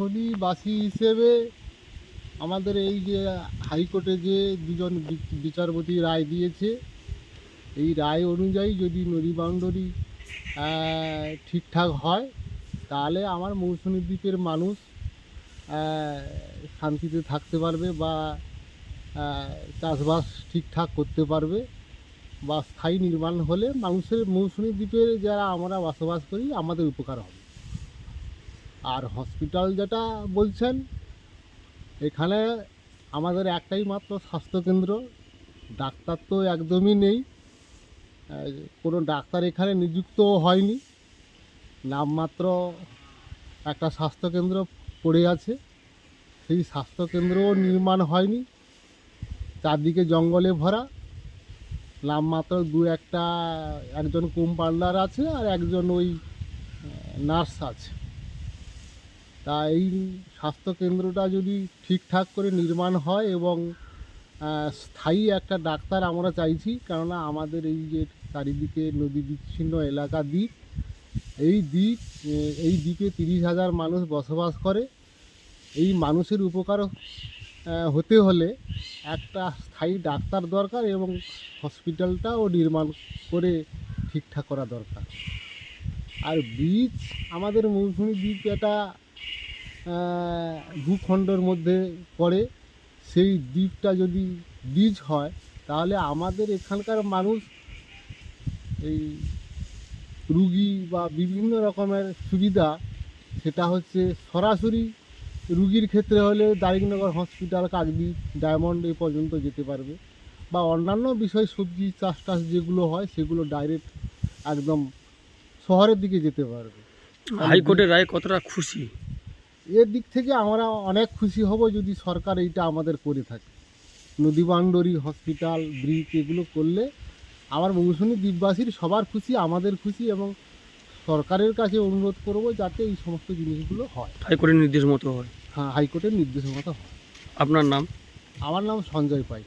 মৌসুমীবাসী হিসেবে আমাদের এই যে হাইকোর্টে যে দুজন বিচারপতি রায় দিয়েছে, এই রায় অনুযায়ী যদি নদী বাউন্ডারি ঠিকঠাক হয়, তাহলে আমার মৌসুমী দ্বীপের মানুষ শান্তিতে থাকতে পারবে বা চাষবাস ঠিকঠাক করতে পারবে বা স্থায়ী নির্মাণ হলে মানুষের মৌসুমী দ্বীপে যারা আমরা বসবাস করি, আমাদের উপকার হবে। আর হসপিটাল যেটা বলছেন, এখানে আমাদের একটাই মাত্র স্বাস্থ্যকেন্দ্র, ডাক্তার তো একদমই নেই। কোনো ডাক্তার এখানে নিযুক্তও হয়নি। নামমাত্র একটা স্বাস্থ্যকেন্দ্র পড়ে আছে। সেই স্বাস্থ্যকেন্দ্রও নির্মাণ হয়নি। চারদিকে জঙ্গলে ভরা। নামমাত্র দু একটা, একজন কম্পাউন্ডার আছে আর একজন ওই নার্স আছে। তা এই স্বাস্থ্যকেন্দ্রটা যদি ঠিকঠাক করে নির্মাণ হয় এবং স্থায়ী একটা ডাক্তার আমরা চাইছি, কেননা আমাদের এই যে চারিদিকে নদী বিচ্ছিন্ন এলাকা দ্বীপ এই দ্বীপ এই দ্বীপে তিরিশ হাজার মানুষ বসবাস করে। এই মানুষের উপকার হতে হলে একটা স্থায়ী ডাক্তার দরকার এবং হসপিটালটাও নির্মাণ করে ঠিকঠাক করা দরকার। আর বীজ, আমাদের মৌসুমী দ্বীপ এটা ভূখণ্ডের মধ্যে পড়ে, সেই দ্বীপটা যদি বীজ হয়, তাহলে আমাদের এখানকার মানুষ এই রুগী বা বিভিন্ন রকমের সুবিধা, সেটা হচ্ছে সরাসরি রুগীর ক্ষেত্রে হলে দারিংনগর হসপিটাল, কাকদ্বীপ, ডায়মন্ড এ পর্যন্ত যেতে পারবে। বা অন্যান্য বিষয়, সবজি চাষ টাস যেগুলো হয়, সেগুলো ডাইরেক্ট একদম শহরের দিকে যেতে পারবে। হাইকোর্টের রায় কতটা খুশি? এর দিক থেকে আমরা অনেক খুশি হব যদি সরকার এইটা আমাদের করে থাকে। নদী বাউন্ডারি হসপিটাল ব্রিজ এগুলো করলে আমার মৌসুমী দ্বীপবাসীর সবার খুশি আমাদের খুশি এবং সরকারের কাছে অনুরোধ করব যাতে এই সমস্ত জিনিসগুলো হয়। হাইকোর্টের নির্দেশ মতো হয়। হ্যাঁ হাইকোর্টের নির্দেশ মতো হয়। আপনার নাম? আমার নাম সঞ্জয় পাই